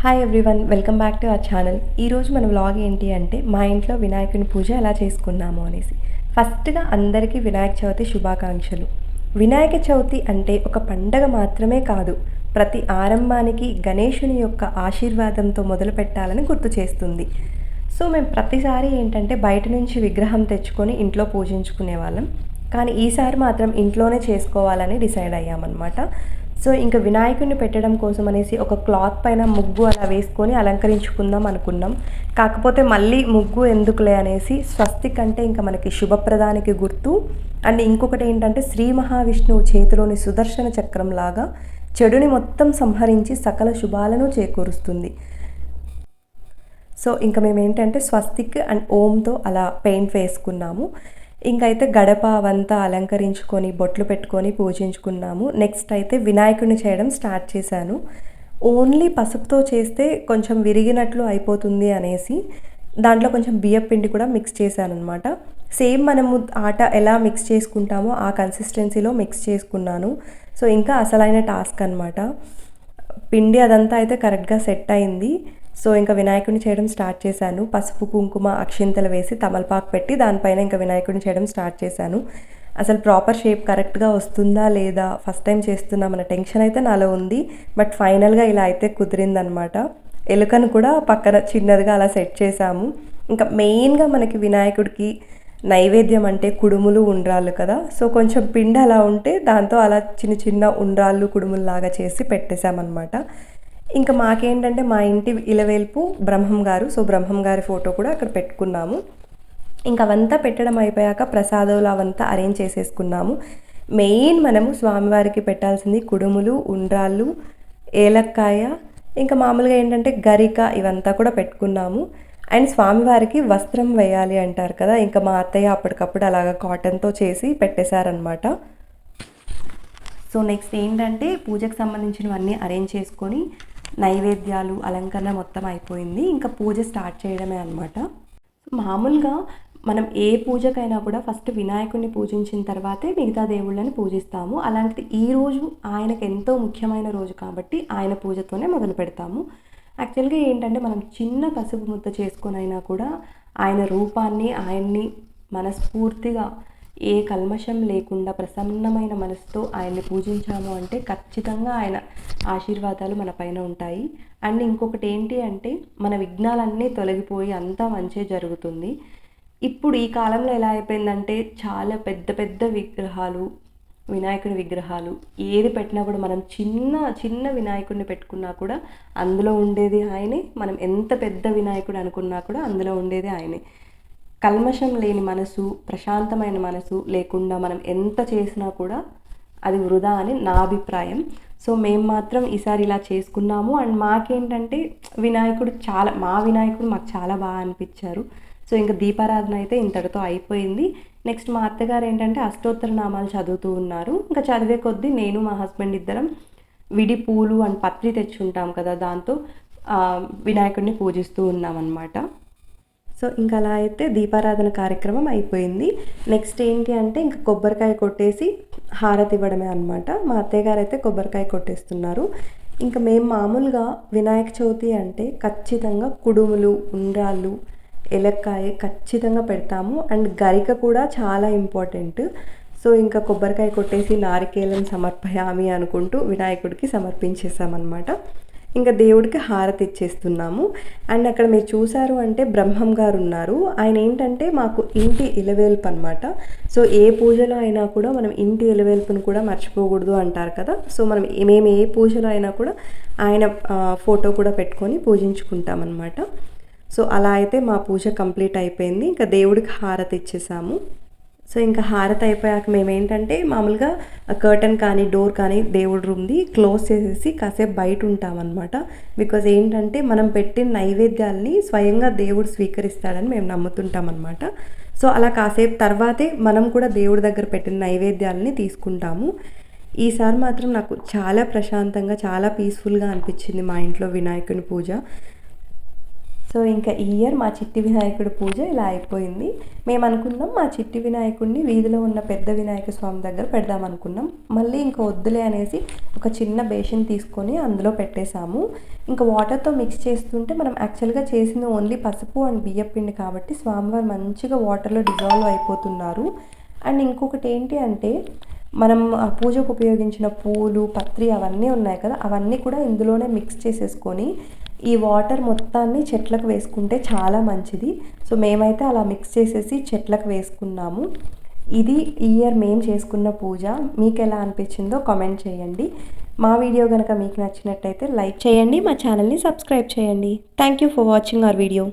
Hi everyone welcome back to our channel ఈరోజు మన vlog ఏంటి అంటే మా ఇంట్లో వినాయకుని పూజ ఎలా చేసుకున్నాము అనేసి. ఫస్ట్గా అందరికీ వినాయక చవితి శుభాకాంక్షలు. వినాయక చవితి అంటే ఒక పండగ మాత్రమే కాదు ప్రతి ఆరంభానికి గణేషుని యొక్క ఆశీర్వాదంతో మొదలు పెట్టాలని గుర్తు చేస్తుంది. సో మేము ప్రతిసారి ఏంటంటే బయట నుంచి విగ్రహం తెచ్చుకొని ఇంట్లో పూజించుకునే వాళ్ళం. కానీ ఈసారి మాత్రం ఇంట్లోనే చేసుకోవాలని డిసైడ్ అయ్యామన్నమాట. సో ఇంకా వినాయకుడిని పెట్టడం కోసం అనేసి ఒక క్లాత్ పైన ముగ్గు అలా వేసుకొని అలంకరించుకుందాం అనుకున్నాం. కాకపోతే మళ్ళీ ముగ్గు ఎందుకులే అనేసి స్వస్తిక్ అంటే ఇంకా మనకి శుభప్రదానికి గుర్తు. అండ్ ఇంకొకటి ఏంటంటే శ్రీ మహావిష్ణువు చేతిలోని సుదర్శన చక్రం లాగా చెడుని మొత్తం సంహరించి సకల శుభాలను చేకూరుస్తుంది. సో ఇంకా మేము ఏంటంటే స్వస్తిక్ అండ్ ఓంతో అలా పెయింట్ వేసుకున్నాము. ఇంకైతే గడప అవంతా అలంకరించుకొని బొట్లు పెట్టుకొని పూజించుకున్నాము. నెక్స్ట్ అయితే వినాయకుడిని చేయడం స్టార్ట్ చేశాను. ఓన్లీ పసుపుతో చేస్తే కొంచెం విరిగినట్లు అయిపోతుంది అనేసి దాంట్లో కొంచెం బియ్యం పిండి కూడా మిక్స్ చేశాను అనమాట సేమ్ మనము ఆట ఎలా మిక్స్ చేసుకుంటామో ఆ కన్సిస్టెన్సీలో మిక్స్ చేసుకున్నాను. సో ఇంకా అసలైన టాస్క్ అనమాట పిండి అదంతా అయితే కరెక్ట్గా సెట్ అయింది. సో ఇంకా వినాయకుడిని చేయడం స్టార్ట్ చేశాను. పసుపు కుంకుమ అక్షింతలు వేసి తమలపాకు పెట్టి దానిపైన ఇంకా వినాయకుడిని చేయడం స్టార్ట్ చేశాను. అసలు ప్రాపర్ షేప్ కరెక్ట్గా వస్తుందా లేదా? ఫస్ట్ టైం చేస్తున్నామన్న టెన్షన్ అయితే నాలో ఉంది. బట్ ఫైనల్గా ఇలా అయితే కుదిరిందనమాట. ఎలుకను కూడా పక్కన చిన్నదిగా అలా సెట్ చేశాము. ఇంకా మెయిన్గా మనకి వినాయకుడికి నైవేద్యం అంటే కుడుములు ఉండ్రాళ్ళు కదా. సో కొంచెం పిండి అలా ఉంటే దాంతో అలా చిన్న చిన్న ఉండ్రాళ్ళు కుడుములు లాగా చేసి పెట్టేశామన్నమాట. ఇంకా మాకేంటంటే మా ఇంటి ఇలవేల్పు బ్రహ్మం గారు సో బ్రహ్మం గారి ఫోటో కూడా అక్కడ పెట్టుకున్నాము. ఇంకా అవంతా పెట్టడం అయిపోయాక ప్రసాదాలు అవంతా అరేంజ్ చేసేసుకున్నాము. మెయిన్ మనము స్వామివారికి పెట్టాల్సింది కుడుములు ఉండ్రాళ్ళు ఏలక్కాయ ఇంకా మామూలుగా ఏంటంటే గరిక ఇవంతా కూడా పెట్టుకున్నాము. అండ్ స్వామివారికి వస్త్రం వేయాలి అంటారు కదా ఇంకా మా అత్తయ్య అప్పటికప్పుడు అలాగా కాటన్తో చేసి పెట్టేశారనమాట సో నెక్స్ట్ ఏంటంటే పూజకు సంబంధించినవన్నీ అరేంజ్ చేసుకొని నైవేద్యాలు అలంకరణ మొత్తం అయిపోయింది. ఇంకా పూజ స్టార్ట్ చేయడమే అనమాట మామూలుగా మనం ఏ పూజకైనా కూడా ఫస్ట్ వినాయకుడిని పూజించిన తర్వాతే మిగతా దేవుళ్ళని పూజిస్తాము. అలాంటిది ఈ రోజు ఆయనకు ఎంతో ముఖ్యమైన రోజు కాబట్టి ఆయన పూజతోనే మొదలు పెడతాము. యాక్చువల్గా ఏంటంటే మనం చిన్న పసుపు ముద్ద చేసుకొనైనా అయినా కూడా ఆయన రూపాన్ని ఆయన్ని మనస్ఫూర్తిగా ఏ కల్మషం లేకుండా ప్రసన్నమైన మనసుతో ఆయన్ని పూజించాము అంటే ఖచ్చితంగా ఆయన ఆశీర్వాదాలు మన పైన ఉంటాయి. అండ్ ఇంకొకటి ఏంటి అంటే మన విఘ్నాలన్నీ తొలగిపోయి అంతా మంచి జరుగుతుంది. ఇప్పుడు ఈ కాలంలో ఎలా అయిపోయిందంటే చాలా పెద్ద పెద్ద విగ్రహాలు వినాయకుడి విగ్రహాలు ఏది పెట్టినా కూడా మనం చిన్న చిన్న వినాయకుడిని పెట్టుకున్నా కూడా అందులో ఉండేది ఆయనే. మనం ఎంత పెద్ద వినాయకుడు అనుకున్నా కూడా అందులో ఉండేది ఆయనే. కల్మషం లేని మనసు ప్రశాంతమైన మనసు లేకుండా మనం ఎంత చేసినా కూడా అది వృధా అని నా అభిప్రాయం. సో మేము మాత్రం ఈసారి ఇలా చేసుకున్నాము. అండ్ మాకేంటంటే వినాయకుడు చాలా మా వినాయకుడు మాకు చాలా బాగా అనిపించారు. సో ఇంకా దీపారాధన అయితే ఇంతటితో అయిపోయింది. నెక్స్ట్ మా అత్తగారు ఏంటంటే అష్టోత్తర నామాలు చదువుతూ ఉన్నారు. ఇంకా చదివే కొద్దీ నేను మా హస్బెండ్ ఇద్దరం విడి పూలు అండ్ పత్రి తెచ్చుంటాం కదా దాంతో వినాయకుడిని పూజిస్తూ ఉన్నామన్నమాట. సో ఇంకా అలా అయితే దీపారాధన కార్యక్రమం అయిపోయింది. నెక్స్ట్ ఏంటి అంటే ఇంకా కొబ్బరికాయ కొట్టేసి హారతి ఇవ్వడమే అనమాట మా అత్తయ్య గారు అయితే కొబ్బరికాయ కొట్టేస్తున్నారు. ఇంకా మేము మామూలుగా వినాయక చవితి అంటే ఖచ్చితంగా కుడుములు ఉండ్రాళ్ళు ఎలక్కాయ ఖచ్చితంగా పెడతాము. అండ్ గరిక కూడా చాలా ఇంపార్టెంట్. సో ఇంకా కొబ్బరికాయ కొట్టేసి నారికేలం సమర్పయామి అనుకుంటూ వినాయకుడికి సమర్పించేసామన్నమాట ఇంకా దేవుడికి హారతి ఇచ్చేస్తున్నాము. అండ్ అక్కడ మీరు చూసారు అంటే బ్రహ్మం గారు ఉన్నారు. ఆయన ఏంటంటే మాకు ఇంటి ఇలవేల్పు అనమాట సో ఏ పూజలో అయినా కూడా మనం ఇంటి ఇలవేల్పును కూడా మర్చిపోకూడదు అంటారు కదా. సో మనం మేము ఏ పూజలో అయినా కూడా ఆయన ఫోటో కూడా పెట్టుకొని పూజించుకుంటామన్నమాట సో అలా అయితే మా పూజ కంప్లీట్ అయిపోయింది. ఇంకా దేవుడికి హారతి ఇచ్చేసాము. సో ఇంకా హారతి అయిపోయాక మేము ఏంటంటే మామూలుగా కర్టన్ కానీ డోర్ కానీ దేవుడి రూమ్ది క్లోజ్ చేసేసి కాసేపు బయట ఉంటామన్నమాట. బికాజ్ ఏంటంటే మనం పెట్టిన నైవేద్యాల్ని స్వయంగా దేవుడు స్వీకరిస్తాడని మేము నమ్ముతుంటాం అనమాట సో అలా కాసేపు తర్వాతే మనం కూడా దేవుడి దగ్గర పెట్టిన నైవేద్యాలని తీసుకుంటాము. ఈసారి మాత్రం నాకు చాలా ప్రశాంతంగా చాలా పీస్ఫుల్గా అనిపించింది మా ఇంట్లో వినాయకుని పూజ. సో ఇంకా ఈ ఇయర్ మా చిట్టి వినాయకుడి పూజ ఇలా అయిపోయింది. మేము అనుకున్నాం మా చిట్టి వినాయకుడిని వీధిలో ఉన్న పెద్ద వినాయక స్వామి దగ్గర పెడదాం అనుకున్నాం. మళ్ళీ ఇంకా వద్దులే అనేసి ఒక చిన్న బేషన్ తీసుకొని అందులో పెట్టేశాము. ఇంకా వాటర్తో మిక్స్ చేస్తుంటే మనం యాక్చువల్గా చేసింది ఓన్లీ పసుపు అండ్ బియ్యపిండి కాబట్టి స్వామివారు మంచిగా వాటర్లో డిజాల్వ్ అయిపోతున్నారు. అండ్ ఇంకొకటి ఏంటి అంటే మనం ఆ పూజకు ఉపయోగించిన పూలు పత్రి అవన్నీ ఉన్నాయి కదా అవన్నీ కూడా ఇందులోనే మిక్స్ చేసేసుకొని ఈ వాటర్ మొత్తాన్ని చెట్లకు వేసుకుంటే చాలా మంచిది. సో మేమైతే అలా మిక్స్ చేసేసి చెట్లకు వేసుకున్నాము. ఇది ఈ ఇయర్ మేము చేసుకున్న పూజ. మీకు ఎలా అనిపించిందో కామెంట్ చేయండి. మా వీడియో కనుక మీకు నచ్చినట్టయితే లైక్ చేయండి. మా ఛానల్ని సబ్స్క్రైబ్ చేయండి. Thank you for watching our video